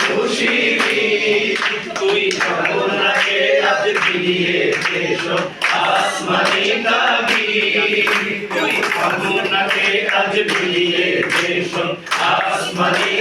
খুশি তুই যমুনাকে আজ বিলিয়ে দেশ আসমানি দাবি তুই যমুনাকে আজ বিলিয়ে দেশ আসমানি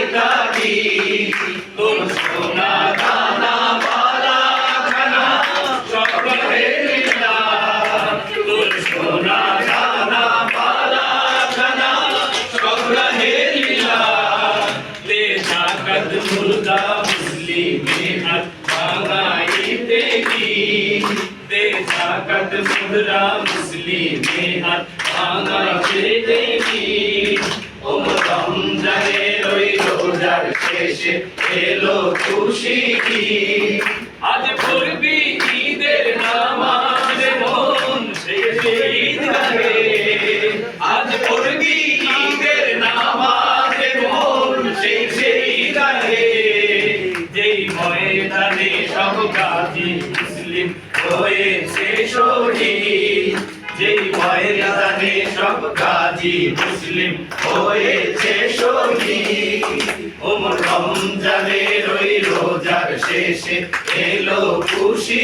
মুর্দা মুসলিমে হাত ভাঙাইতে কি দে জাগত মুর্দা মুসলিমে হাত ভাঙাইতে কি ওম রমজানে রই রোজার শেষে এলো খুশি সব গাজী মুসলিম হয়েছে শহীদ। যেই ময়দানে সব গাজী মুসলিম হয়েছে শহীদ। ওমর রমজানের ওই রোজার শেষে এলো খুশি।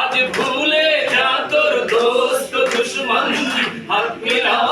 আজ ভুলে যা তোর দোস্ত দুশ্মন, হাত মিলাও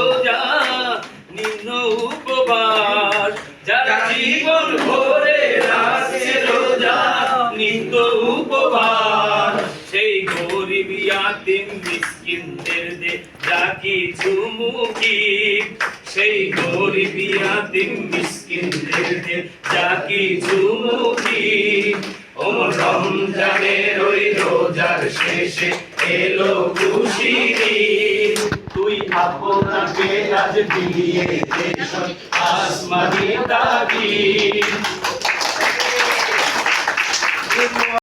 ইয়াতিম মিসকিনদের দে যা কিছু মুখী। সেই গরিব ইয়াতিম মিসকিনদের দে যা কিছু মুখী। ওম রমজানের ওই রোজার শেষে এলো খুশি তুই আপনাকে আজ বিলিয়ে দেশ আসমানি দাবি